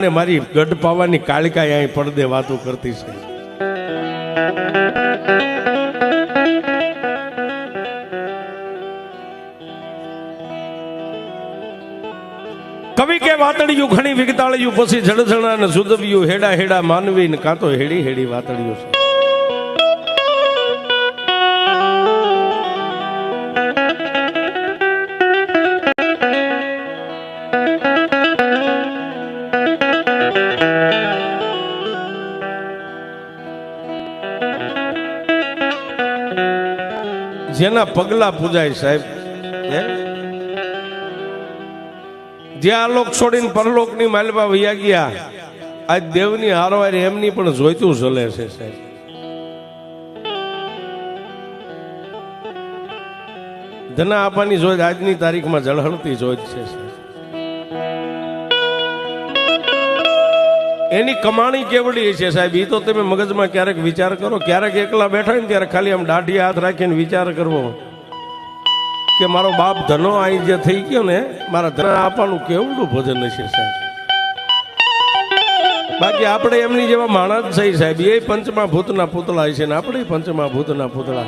અને મારી ગઢ પાવાની કાળકા અહીં પડદે વાતો કરતી છે. કવિ કે વાતળિયું, ઘણી વિગતાળિયું, પછી જળઝણા ને સુધવ્યું હેડા હેડા માનવી ને કાં તો હેડી હેડી વાતળિયું છે. જેના પગલા પૂજાય સાહેબ. હે? જે આ લોક છોડીને પરલોકની માલબા વૈયા ગયા, આજ દેવની હારવાર એમની પણ જોઈતું ચલે છે સાહેબ. ધના આપવાની જોઈ, આજની તારીખમાં જળહળતી જોઈ છે સાહેબ. એની કમાણી કેવડી છે સાહેબ? એ તો તમે મગજમાં ક્યારેક વિચાર કરો, ક્યારેક એકલા બેઠા હોય ને ત્યારે ખાલી આમ દાઢી હાથ રાખીને વિચાર કરવો. કે મારો બાપ ધનો અહીં જે થઈ ગયો ને, મારા ધન આપવાનું કેવડું ભજન છે સાહેબ? બાકી આપણે એમની જેવા માણસ છે સાહેબ. એ પંચમા ભૂતના પૂતળા છે ને, આપણે પંચમા ભૂતના પૂતળા.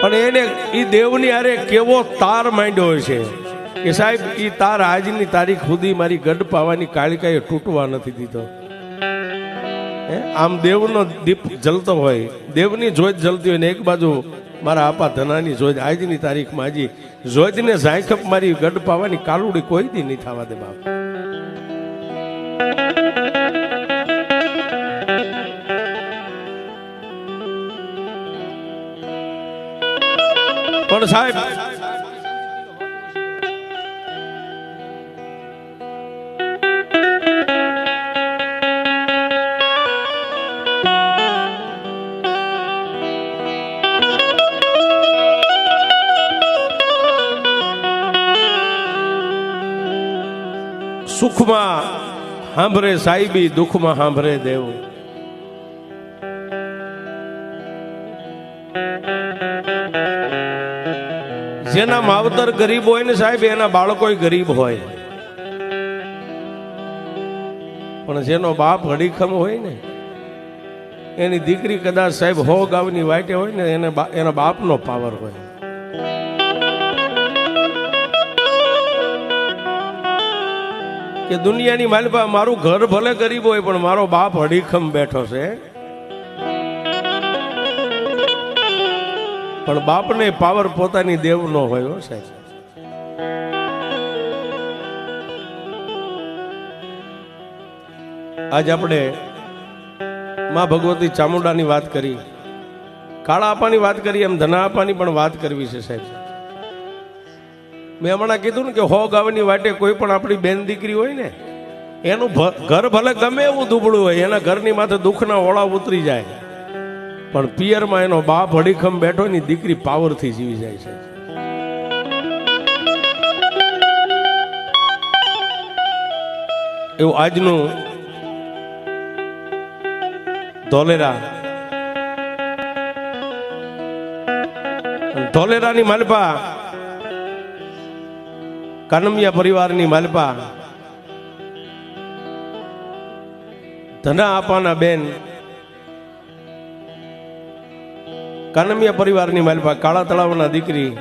પણ એને એ દેવની આરે કેવો તાર માંડ્યો છે કે સાહેબ એ તાર આજની તારીખ સુધી મારી ગઢ પાવાની કાળિકાએ તૂટવા નથી દીધો. આમ દેવનો દીપ જલતો હોય, દેવની જોત જલતી હોય ને એક બાજુ મારા આપા ધનાની જોજ આજની તારીખમાં હજી જોજને ઝાંખપ મારી ગઢ પાવાની કાલુડી કોઈ દી નહીં થવા દે બાપ. પણ સાહેબ સાંભળે સાહેબી દુઃખમાં સાંભળે દેવ. જેના માવતર ગરીબ હોય ને સાહેબ, એના બાળકો ગરીબ હોય. પણ જેનો બાપ હડીખમ હોય ને, એની દીકરી કદાચ સાહેબ હો ગાવની વાટે હોય ને, એને એના બાપનો પાવર હોય. કે દુનિયાની માલપા મારું ઘર ભલે ગરીબ હોય, પણ મારો બાપ હડીખમ બેઠો છે. પણ બાપને પાવર પોતાની દેવ નો હોય સાહેબ. આજ આપણે માં ભગવતી ચામુંડાની વાત કરી. કાળા આપાની વાત કરી, એમ ધના આપાની પણ વાત કરવી છે સાહેબ. મેં હમણાં કીધું ને કે હો ગાવની વાટે કોઈ પણ આપણી બેન દીકરી હોય ને, એનું ઘર ભલે ગમે એવું દુબળું હોય, એના ઘરની માથે દુઃખના ઓળા ઉતરી જાય. પણ પિયરમાં એનો બાપ હડીખમ બેઠો ની દીકરી પાવરથી જીવી જાય છે. એવું આજનું ધોલેરા. ધોલેરાની માલપા કાનમિયા પરિવારની માલપા. ધના આપાના બેન. કાનમિયા પરિવારની માલપા, કાળા તળાવના દીકરી.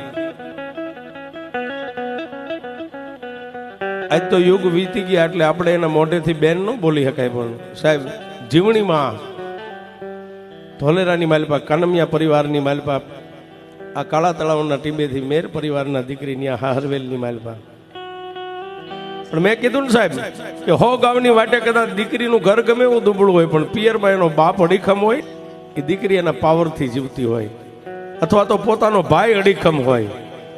આજ તો યુગ વીતી ગયા એટલે આપણે એના મોઢેથી બેન ન બોલી શકાય પણ, સાહેબ, જીવણીમાં ધોલેરાની માલપા, કાનમિયા પરિવારની માલપા, આ કાળા તળાવના ટીંબેથી મેર પરિવારના દીકરી આ હારવેલની માલપા. પણ મેં કીધું ને સાહેબ કે હો ગામની વાટે કદાચ દીકરીનું ઘર ગમે એવું દુબળું હોય, પણ પિયરમાં એનો બાપ અડીખમ હોય, એ દીકરી એના પાવરથી જીવતી હોય. અથવા તો પોતાનો ભાઈ અડીખમ હોય,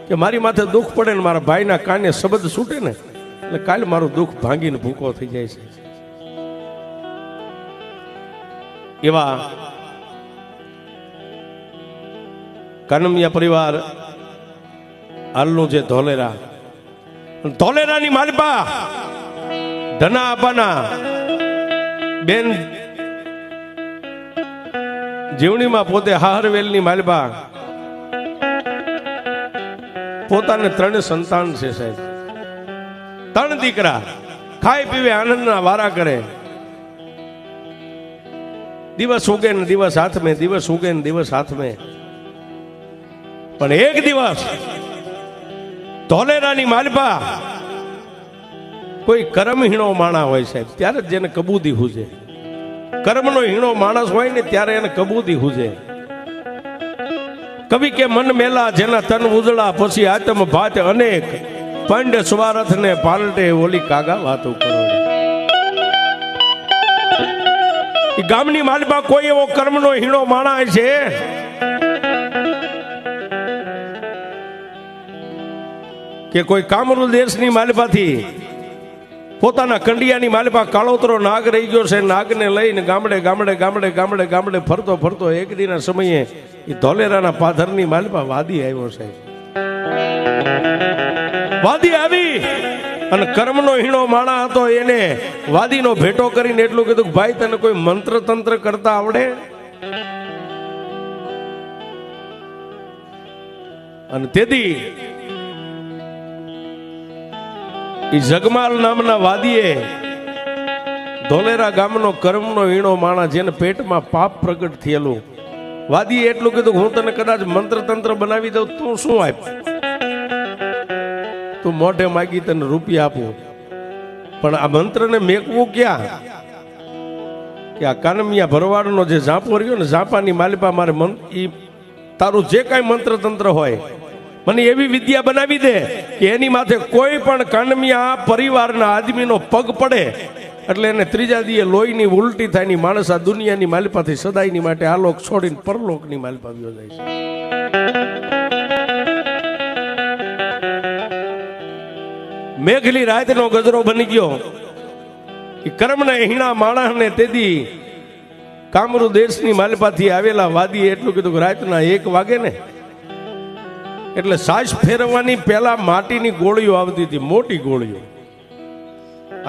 કે મારી માથે દુઃખ પડે ને મારા ભાઈના કાને શબ્દ છૂટે ને, એટલે કાલે મારું દુઃખ ભાંગીને ભૂકો થઈ જાય છે. એવા કાનમિયા પરિવાર, હાલનું જે ધોલેરા ધોલેરાની માલપા. ધના આપાના બેન, જીવણીમાં પોતે હાહરવેલની માલપા. પોતાને ત્રણ સંતાન છે સાહેબ. ત્રણ દીકરા, ખાઈ પીવે, આનંદના વારા કરે. દિવસ ઉગે ને દિવસ હાથમે, દિવસ ઉગે ને દિવસ હાથ મેં પણ એક દિવસ ધોલેરાની માલપા. કોઈ કર્મ હીણો માણા હોય સાહેબ, ત્યારે જ જેને કબૂદી હુજે. કર્મનો હીણો માણસ હોય ને ત્યારે એને કબૂદી હુજે. કવિ કે મન મેલા જેના તન ઉજળા, પછી આતમ ભાત અનેક. પંડ સ્વારથ ને પાલટે ઓલી કાગા વાતો કરો. ગામની માલમાં કોઈ એવો કર્મનો હીણો માણા છે કે કોઈ કામરૂ દેશની માલપાથી પોતાના કંડિયાની માલપા કાળોતરો નાગ રહી ગયો છે, નાગને લઈને ગામડે ગામડે ગામડે ગામડે ગામડે ફરતો ફરતો એક દીના સમયે એ ધોલેરાના પાથરની માલપા વાદી આવ્યો છે. વાદી આવી અને કર્મનો હીણો માણા હતો, એને વાદીનો ભેટો કરીને એટલું કીધું ભાઈ, તને કોઈ મંત્ર તંત્ર કરતા આવડે? અને તેથી ઈ જગમાલ નામના વાદીએ ધોલેરા ગામનો કર્મનો ઈણો માણા જેને પેટમાં પાપ પ્રગટ થયેલું. વાદીએ એટલું કીધું હું તને કદાચ મંત્ર તંત્ર બનાવી દઉં, તું શું આપ? તું મોઢે માગી તને રૂપિયા આપું. પણ આ મંત્રને મેકવું ક્યાં? કે આ કાનમિયા ભરવાડનો જે ઝાંપો રહ્યો ને ઝાંપાની માલિપા મારે મન એ તારું જે કાંઈ મંત્ર તંત્ર હોય મને એવી વિદ્યા બનાવી દે કે એની માથે કોઈ પણ કાનમિયા પરિવારના આદમીનો પગ પડે એટલે એને ત્રીજા દીએ લોહીની ઉલટી થાયની માણસ આ દુનિયાની માલિપાથી સદાયની માટે આ લોક છોડીને પરલોકની માલિપા જાય છે. મેઘલી રાતનો ગજરો બની ગયો. કર્મના હીણા માણસને તેથી કામરૂ દેશની માલિપાથી આવેલા વાદીએ એટલું કીધું કે રાતના એક વાગે ને એટલે સાસ ફેરવવાની પહેલા માટીની ગોળીઓ આવતી હતી, મોટી ગોળીઓ.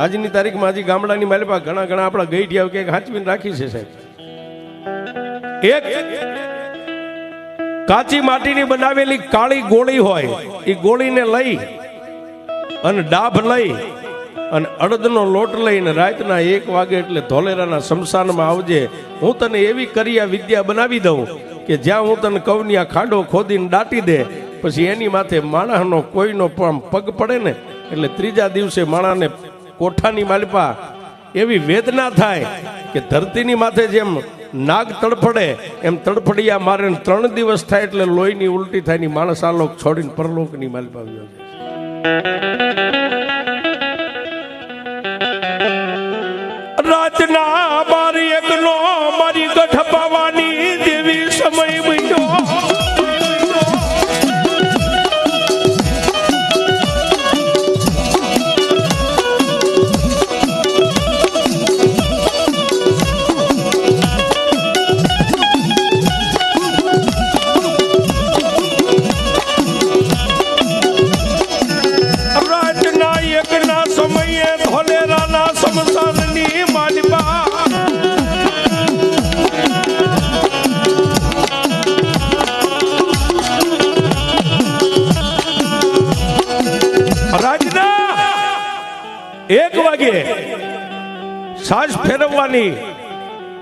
આજની તારીખમાં હજી ગામડાની માલિપા ઘણા ઘણા આપણા ગઈ કે હાચવીને રાખી છે સાહેબ. એક કાચી માટીની બનાવેલી કાળી ગોળી હોય, એ ગોળીને લઈ અને ડાભ લઈ અને અડદનો લોટ લઈને રાતના એક વાગે એટલે ધોલેરાના શમશાનમાં આવજે. હું તને એવી કરિયા વિદ્યા બનાવી દઉં કે જ્યાં હું તને કવની આ ખાડો ખોદીને દાટી દે પછી એની માથે માણસનો કોઈનો પણ પગ પડે ને, એટલે ત્રીજા દિવસે માણાને કોઠાની માલપા એવી વેદના થાય કે ધરતીની માથે જેમ નાગ તડફડે, એમ તડફડિયા મારે ત્રણ દિવસ થાય એટલે લોહીની ઉલટી થાયની માણસ આલોક છોડીને પરલોકની માલપા આવ્યો છે. રાતના મારી એકનો મારી ગઠ પાવાની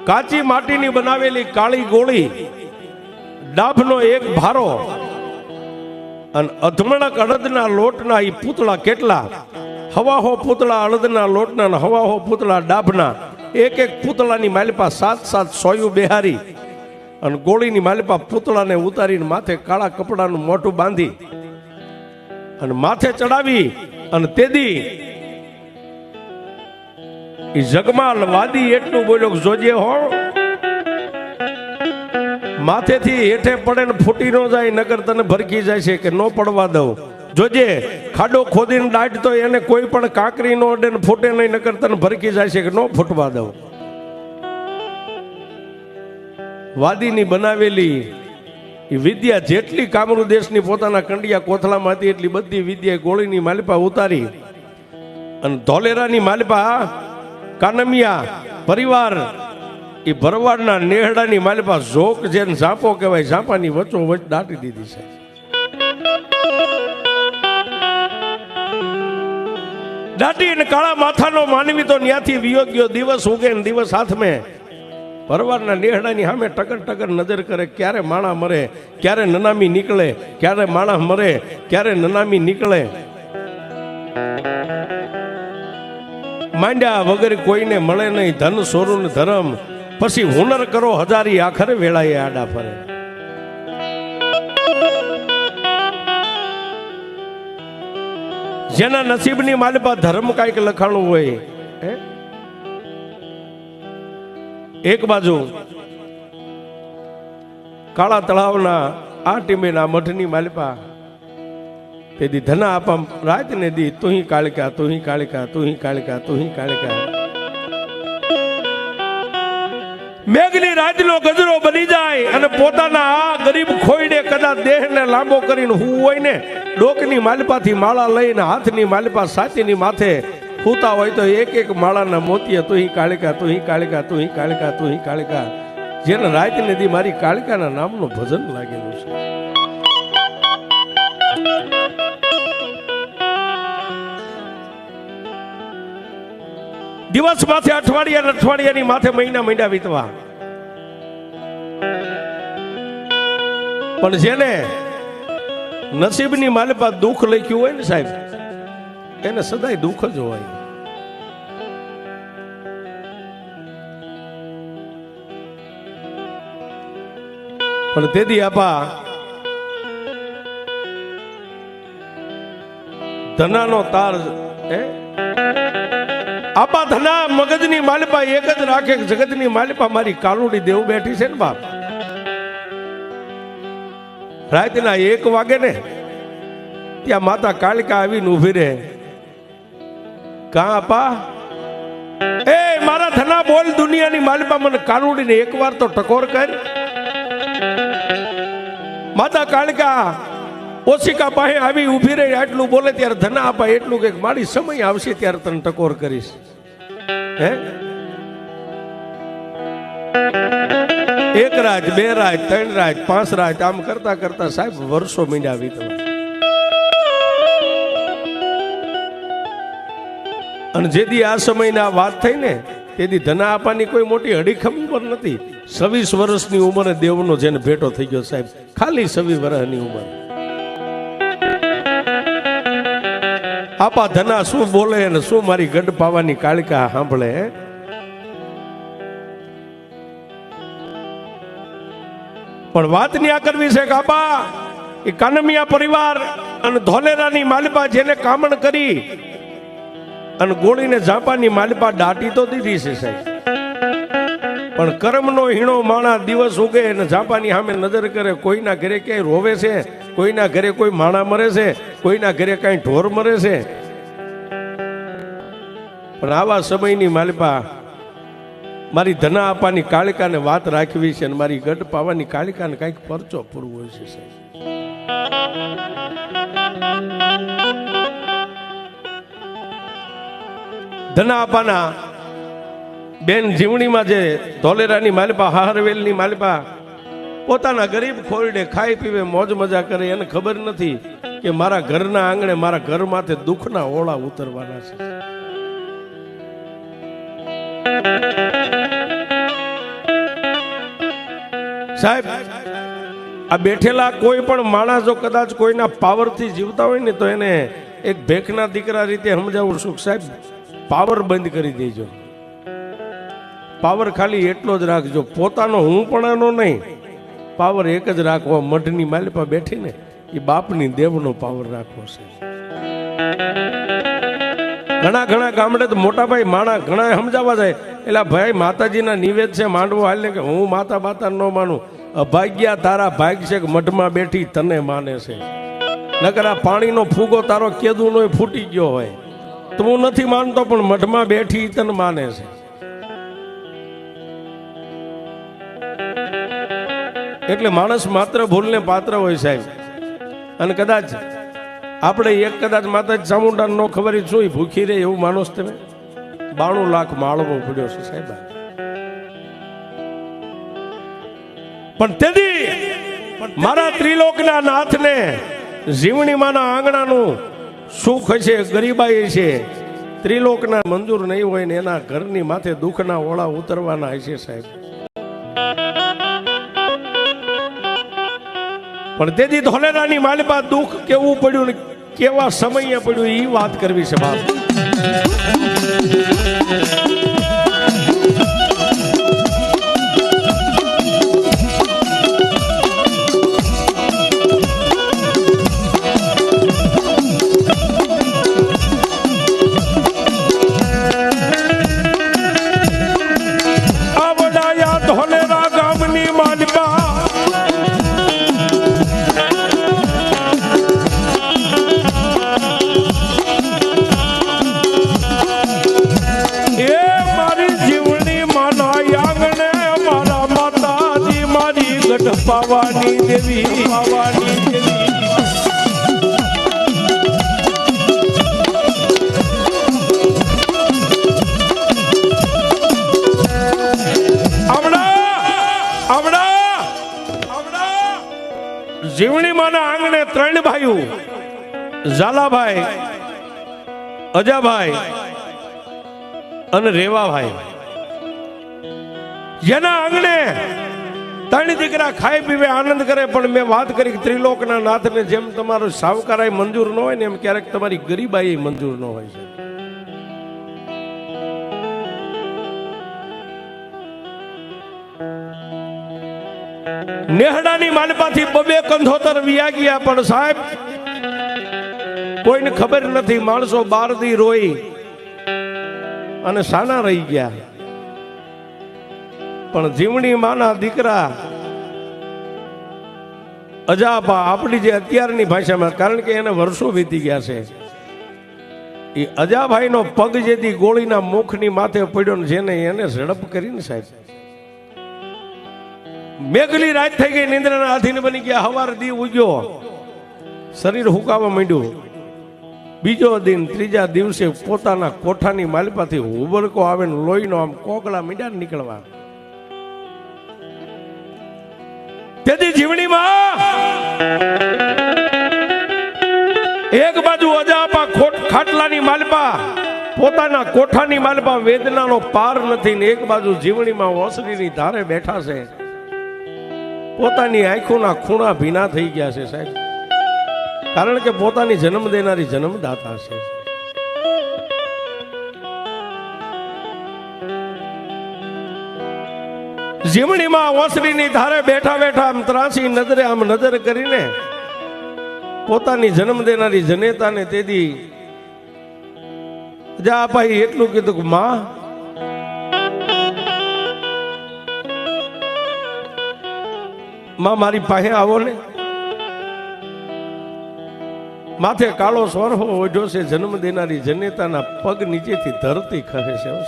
કાચી માટીની બનાવેલી કાળી ગોળી, ડાભનો એક ભારો અને અધમણક અડદના લોટના એ પૂતળા કેટલા? હવાહો પૂતળા અડદના લોટના અને હવાહો પૂતળા ડાભના. એક એક પૂતળાની માલિપા સાત સાત સોયું બેહારી અને ગોળીની માલિપા પૂતળાને ઉતારીને માથે કાળા કપડાનું મોઢું બાંધી અને માથે ચડાવી અને તેદી ઈ જગમાલ વાદી એટલું બોલ્યો જોજે હો. માથેથી હેઠે પડે ને ફૂટી ન જાય, નગર તને ભરકી જાય છે કે ન પડવા દઉં. જોજે, ખાડો ખોદીને દાટ તો એને કોઈ પણ કાંકરી નો અડે ને ફૂટે નહીં, નગર તને ભરકી જાય છે કે ન ફૂટવા દઉં. વાદીની બનાવેલી એ વિદ્યા જેટલી કામરૂ દેશની પોતાના કંડિયા કોથળામાં હતી, એટલી બધી વિદ્યા ગોળીની માલિપા ઉતારી. અને ધોલેરાની માલિપા કાનમિયા પરિવાર, એ ભરવાડના નેહડાની માલિપા ઝોક જેને ઝાંપો કહેવાય, ઝાંપાની વચ્ચો વચ દાટી દીધી છે. દાટી અને કાળા માથાનો માનવી તો ન્યાથી વિયોગ્યો દિવસ ઉગે ને દિવસ હાથમે. પરવારના નેહડાની સામે ટકર ટકર નજર કરે, ક્યારે માણા મરે, ક્યારે નનામી નીકળે, ક્યારે માણા મરે, ક્યારે નનામી નીકળે. માંડ્યા વગર કોઈને મળે નહીં. ધન સોરું ધરમ. પછી હુનર કરો હજારી આખરે વેળાએ આડા ફરે. જેના નસીબની માલિપા ધર્મ કાંઈક લખાણું હોય એક બાજુ, કાળા તળાવના આ ટીમેના મઠની માલિપા તેથી ધના આપમ રાત ને દી તુહી કાળકા તુહી કાળકા તુહી કાળકા તુહી કાળકા. મેઘની રાજનો ગજરો બની જાય અને પોતાના આ ગરીબ ખોઈને કદાચ દેહને લાંબો કરીને હું હોય ને, ડોકની માલિપાથી માળા લઈને હાથની માલિપા સાચીની માથે ફૂતા હોય તો એક એક માળાના મોતીએ તુહી કાળિકા તુહી કાળકા તુહી કાળકા તુહી કાળકા. જેને રાત નદી મારી કાળકાના નામનું ભજન લાગેલું છે. દિવસ માથે અઠવાડિયા ને અઠવાડિયાની માથે મહિના મહિના વીતવા. પણ જેને નસીબની માલિપા દુઃખ લખ્યું હોય ને સાહેબ, એને સદાય દુઃખ જ હોય. પણ તેથી આપા ધનાનો તાર, હે? આપા ધના મગજની માલિપા એક જ રાખે, જગતની માલિપા મારી કાલુડી દેવ બેઠી છે ને બાપ. રાતના એક વાગે ને ત્યાં માતા કાલિકા આવીને ઊભી રહે. કા આપા? એ, મારા ધના બોલ, દુનિયાની માલિપા મને કાનુડીને એકવાર તો ટકોર કર. માતા કાલિકા ઓશિકા પાસે આવી ઊભી રહી, આટલું બોલે ત્યારે ધના આપા, એટલું કે મારી સમય આવશે ત્યારે તને ટકોર કરીશ. હે? એક રાત, બે રાત, ત્રણ રાત, પાંચ રાત, આમ કરતા કરતા સાહેબ વર્ષો મીંડ્યા વીતવા. અને જેથી આ સમયની આ વાત થઈ ને તેથી ધના આપવાની કોઈ મોટી અડીખમ પણ નથી. છવ્વીસ વર્ષની ઉંમરે દેવનો જેને ભેટો થઈ ગયો સાહેબ, ખાલી છવ્વીસ વર્ષની ઉંમર. આપા ધના શું બોલે અને શું મારી ગઢ પાવાની કાળકા સાંભળે? પણ વાત ન્યા કરવી છે કે એ કાનમિયા પરિવાર અને ધોલેરાની માલિપા જેને કામણ કરી અને ગોળીને ઝાંપાની માલિપા દાટી તો દીધી છે સાહેબ. પણ કર્મનો હીણો માણા દિવસ ઉગે અને ઝાંપાની સામે નજર કરે, કોઈના ઘરે ક્યાંય રોવે છે? કોઈના ઘરે કોઈ માણા મરે છે, કોઈના ઘરે કાંઈ ઢોર મરે છે. પણ આવા સમયની માલિપા મારી ધના આપવાની કાળિકાને વાત રાખવી છે અને મારી ગઢ પાવાની કાળિકાને કાંઈક પરચો પૂરવો છે, સાહેબ. ધના આપાના બેન જીવણીમાં જે ધોલેરાની માલિપા હારવેલની માલિપા પોતાના ગરીબ ખોરડે ખાઈ પીવે, મોજ મજા કરે, એને ખબર નથી કે મારા ઘરના આંગણે મારા ઘર માથે દુઃખના ઓળા ઉતરવાના છે. સાહેબ, આ બેઠેલા કોઈ પણ માણસ જો કદાચ કોઈના પાવરથી જીવતા હોય ને તો એને એક ભેખના દીકરા રીતે સમજાવું છું. સાહેબ, પાવર બંધ કરી દેજો. પાવર ખાલી એટલો જ રાખજો. પોતાનો હું પણ નહીં. પાવર એક જ રાખવો, મઢની માલિપા બેઠી ને એ બાપની દેવનો પાવર રાખવો છે. ઘણા ઘણા ગામડે તો મોટા ભાઈ માણા ઘણા સમજાવવા જાય એટલે ભાઈ, માતાજીના નિવેદ છે, માંડવો હાલ કે હું માતા માતા ન માનું. અભાગ્યા તારા ભાગ છે કે મઢમાં બેઠી તને માને છે. નકર આ પાણીનો ફૂગો તારો કેદુનો ફૂટી ગયો હોય. તો નથી માનતો પણ મઢમાં બેઠી તને માને છે. એટલે માણસ માત્ર ભૂલને પાત્ર હોય સાહેબ. અને કદાચ આપણે એક કદાચ માતા ચામુંડા ન ખબર શું ભૂખી રહે એવું માણસ તમે? બાણું લાખ માળવો પડ્યો છે સાહેબ. પણ તેથી મારા ત્રિલોકના નાથને જીવણીમાંના આંગણાનું સુખ છે ગરીબાઈ છે ત્રિલોકના મંજૂર નહીં હોય ને એના ઘરની માથે દુઃખના ઓળા ઉતરવાના હશે સાહેબ. પણ તેથી ધોલેરાની માલિપા દુઃખ કેવું પડ્યું ને કેવા સમયે પડ્યું એ વાત કરવી છે બાપ. આવડા જીવણી માના આંગણે ત્રણ ભાઈઓ. ઝાલાભાઈ, અજાભાઈ અને રેવાભાઈ. જેના આંગણે ત્રણ દીકરા ખાઈ પીવે, આનંદ કરે, પણ મેં વાત કરી ત્રિલોકના નાથને જેમ તમારો સાવકારાય મંજૂર ન હોય ને એમ ક્યારેક તમારી ગરીબાઈ મંજૂર ન હોય છે નેહડાની માલપાથી બબે કંધોતર વ્યા ગયા પણ સાહેબ, કોઈને ખબર નથી, માણસો બાર દી રોઈ અને સાના રહી ગયા. પણ જીવણી માના દીકરા અજાપા આપણી જે અત્યારની ભાષામાં, કારણ કે એને વર્ષો વીતી ગયા છે, એ અજાભાઈનો પગ જેથી ગોળીના મુખની માથે પડ્યો ને જેને એને ઝડપ કરીને સાહેબ મેઘલી રાત થઈ ગઈ, નિંદ્રાના આધીન બની ગયા, હવાર દી ઉગ્યો. શરીર હુકાવા માંડ્યું. બીજો દિન, ત્રીજા દિવસે પોતાના કોઠાની માલિપાથી ઉબરકો આવે ને લોહીનો આમ કોગળા મીડા નીકળવા. તેથી જીવણીમાં એક બાજુ અજાપા ખોટ ખાટલાની માલપા, પોતાના કોઠાની માલપા વેદનાનો પાર નથી ને એક બાજુ જીવણીમાં ઓસરીની ધારે બેઠા છે. પોતાની આંખોના ખૂણા ભીના થઈ ગયા છે સાહેબ. કારણ કે પોતાની જન્મ દેનારી જન્મદાતા છે. જીવણીમાં ઓસરીની ધારે બેઠા બેઠા આમ ત્રાસી નજરે આમ નજર કરીને પોતાની જન્મ દેનારી જનેતાને તેથી જા ભાઈ, એટલું કીધું કે, માં માં મારી પાસે આવો ને. માથે કાળો સ્વરહો ઓઢ્યો છે જન્મ દેનારી જનેતાના પગ નીચેથી ધરતી ખહે છે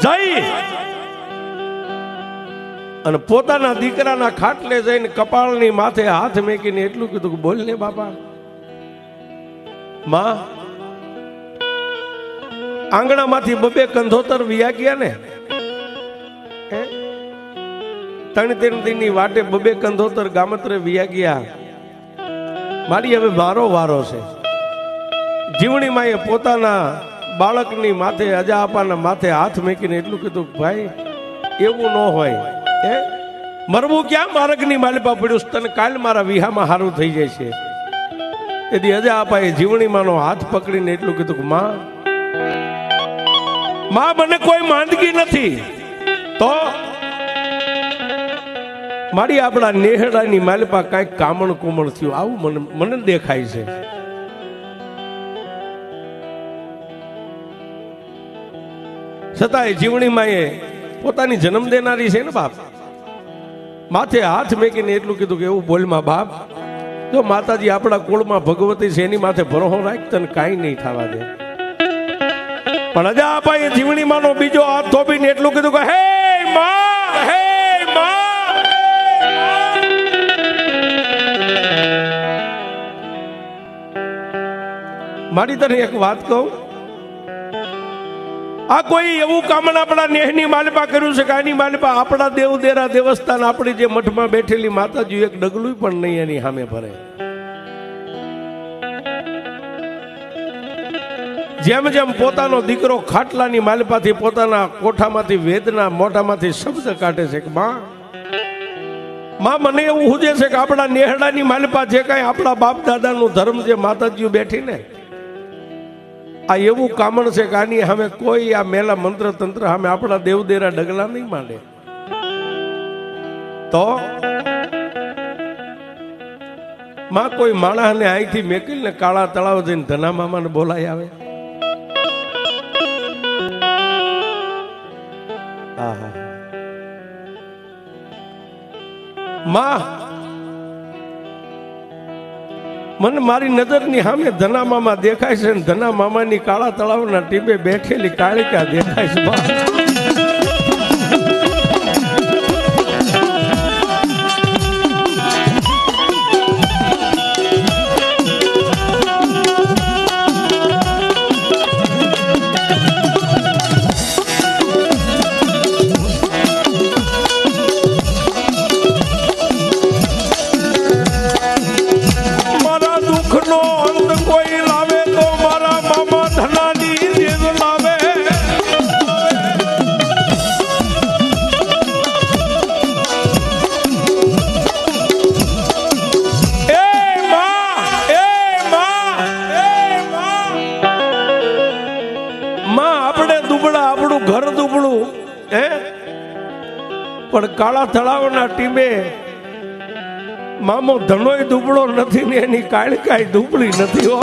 જઈ. અને પોતાના દીકરાના ખાટલે જઈને કપાળની માથે હાથ મેકીને એટલું કીધું કે બોલ ને બાપા. માં, આંગણામાંથી બબે કંધોતર વ્યાગ્યા ગયા ને? ત્રણ ત્રણ દિનની વાટે બબે કંધોતર ગામત્રે વિયા ગયા. મારી હવે મારો વારો છે. જીવણીમાં એ પોતાના બાળકની માથે અજાપાના માથે હાથ મૂકીને એટલું કીધું ભાઈ, એવું ન હોય. હે? મરવું ક્યાં? માર્ગની માલિપા પડ્યું તને કાલ મારા વિહામાં હારું થઈ જાય છે. તેથી અજાપાએ જીવણીમાંનો હાથ પકડીને એટલું કીધું કે, માં માં, મને કોઈ માંદગી નથી. તો મારી આપણા નેહડાની માલપા કાંઈક કામણ કુમણ થયું. આવું મને મને દેખાય છે. છતાંય જીવણીમાં એ પોતાની જન્મ દેનારી છે ને બાપ? માથે હાથ મેકીને એટલું કીધું કે એવું બોલમાં, બાપ, જો માતાજી આપણા કુળમાં ભગવતી છે, એની માથે ભરોહો રાખ તને કાંઈ નહીં થવા દે. પણ અજા અપાએ જીવણી માનો બીજો હાથ થોપીને એટલું કીધું કે, હે મારી તને એક વાત કહું? આ કોઈ એવું કામણ આપણા નેહની માલપા કર્યું છે કે આની માલપા આપણા દેવ દેરા દેવસ્થાન આપણી જે મઠમાં બેઠેલી માતાજી એક ડગલું પણ નહીં એની સામે ભરે. જેમ જેમ પોતાનો દીકરો ખાટલાની માલપાથી પોતાના કોઠામાંથી વેદના મોઢામાંથી શબ્દ કાઢે છે કે માં માં, મને એવું હુજે છે કે આપણા નેહડાની માલપા જે કાંઈ આપણા બાપ દાદાનું ધર્મ જે માતાજીઓ બેઠી ને આ એવું કામણ છે કે આની હવે કોઈ આ મેલા મંત્ર તંત્ર સામે આપણા દેવદેરા ડગલા નહીં માંડે. તો માં, કોઈ માણસને અહીંથી મેકીને કાળા તળાવ જઈને ધના મામાને બોલાય આવે? માં, મને મારી નજરની સામે ધના મામા દેખાય છે ધના મામાની કાળા તળાવના ટીબે બેઠેલી કાળિકા દેખાય છે તળાવના મામો ધનોય દુબળો નથી ને એની કાળકાય દુબળી નથી હો.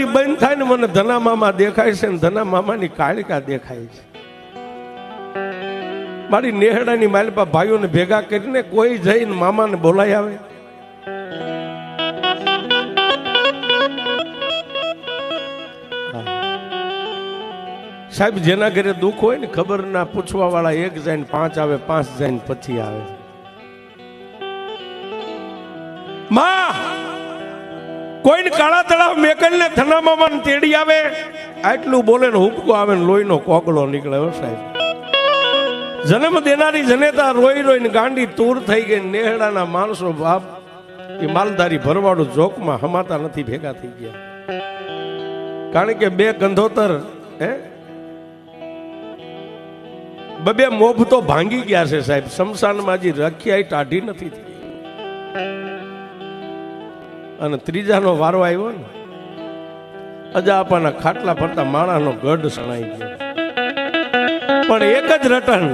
આંખ મારી બંધ થાય ને મને ધના મામા દેખાય છે ધના મામાની કાળિકા દેખાય છે. મારી નેહડાની માલપા ભાઈઓને ભેગા કરીને કોઈ જઈને મામાને બોલાય આવે? સાહેબ, જેના ઘરે દુઃખ હોય ને ખબર ના પૂછવા વાળા એક જાય પાંચ આવે, પાંચ જાય પછી આવે. માં! કોઈને કાળા તળાવ મેકલ ને થના તેડી આવે? આટલું બોલે ને હુબકો આવે ને લોહીનો કોકડો નીકળે સાહેબ. જન્મ દેનારી જનેતા રોઈ રોઈને ગાંડી તૂર થઈ ગઈ નેહડાના માણસો બાપ એ માલધારી ભરવાડું જોકમાં હમાતા નથી, ભેગા થઈ ગયા. કારણ કે બે ગંધોતર, હે? બબે મોભ તો ભાંગી ગયા છે સાહેબ. શમશાનમાં જે રખિયાઈ ટાઢી નથી થઈ. અને ત્રીજાનો વારો આવ્યો ને અજાપાના ખાટલા ફરતા માણાનો ગઢ સણાઈ ગયો. પણ એક જ રટણ,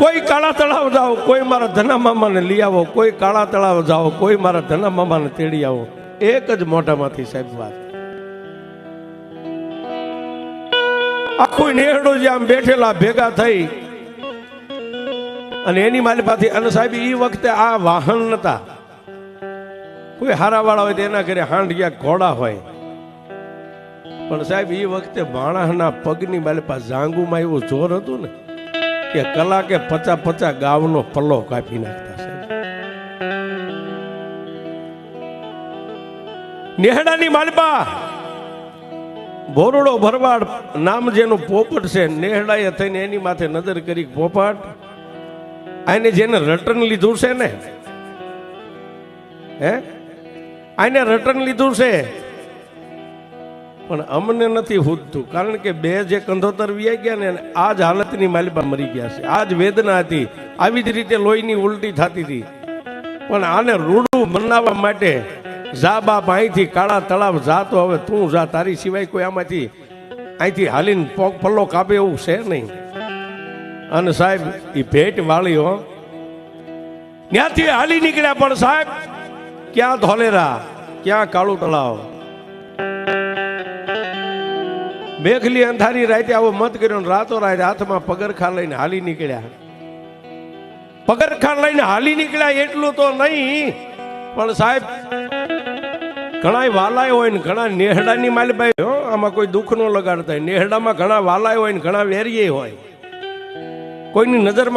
કોઈ કાળા તળાવ જાઓ, કોઈ મારા ધના મામાને લઈ આવો, કોઈ કાળા તળાવ જાઓ, કોઈ મારા ધના મામાને તેડી આવો. એક જ મોઢામાંથી સાહેબ વાત. આખું નેહડો જે આમ બેઠેલા ભેગા થઈ, અને એની મારી પાસે, અને સાહેબ એ વખતે આ વાહન નતા. કોઈ હારા વાળા હોય તો એના ઘરે હાંડિયા ઘોડા હોય. પણ સાહેબ એ વખતે માણસના પગની મારી પાસે જાંગુમાં એવું જોર હતું ને કે કલાકે પચા પચા ગાવનો પલ્લો કાપી નાખતા સાહેબ. નેહડાની માલપા, ભોરડો ભરવાડ નામ જેનું પોપટ છે, નેહડાએ થઈને એની માથે નજર કરી પોપટ, આને જેને રટન લીધું છે ને, હે? આને રટન લીધું છે. પણ અમને નથી હૂદતું કારણ કે બે જે કંધોતર વ્યાઈ ગયા ને આ જ હાલતની માલિપા મરી ગયા છે. આ જ વેદના હતી. આવી જ રીતે લોહીની ઉલટી થતી હતી. પણ આને રૂડું મનાવવા માટે જા બાપ અહીંથી કાળા તળાવ જા તો હવે તું જા, તારી સિવાય કોઈ આમાંથી અહીંથી હાલીને પોક પલ્લો કાપે એવું છે નહીં. અને સાહેબ એ ભેટ વાળી હો. ત્યાંથી હાલી નીકળ્યા પણ સાહેબ ક્યાં ધોલેરા? ક્યાં કાળું તળાવ? મેઘલી અંધારી રાતે આવો મત કર્યો રાતો રાત હાથમાં પગરખા લઈને હાલી નીકળ્યા. પગરખા લઈને હાલી નીકળ્યા એટલું તો નહીં, પણ સાહેબ, ઘણા વાલાય હોય ને ઘણા નેહડાની માલભાઈ હો, આમાં કોઈ દુઃખ ન લગાડતા નેહડામાં ઘણા વાલાય હોય ને ઘણા વેરીએ હોય. કોઈની નજરમાં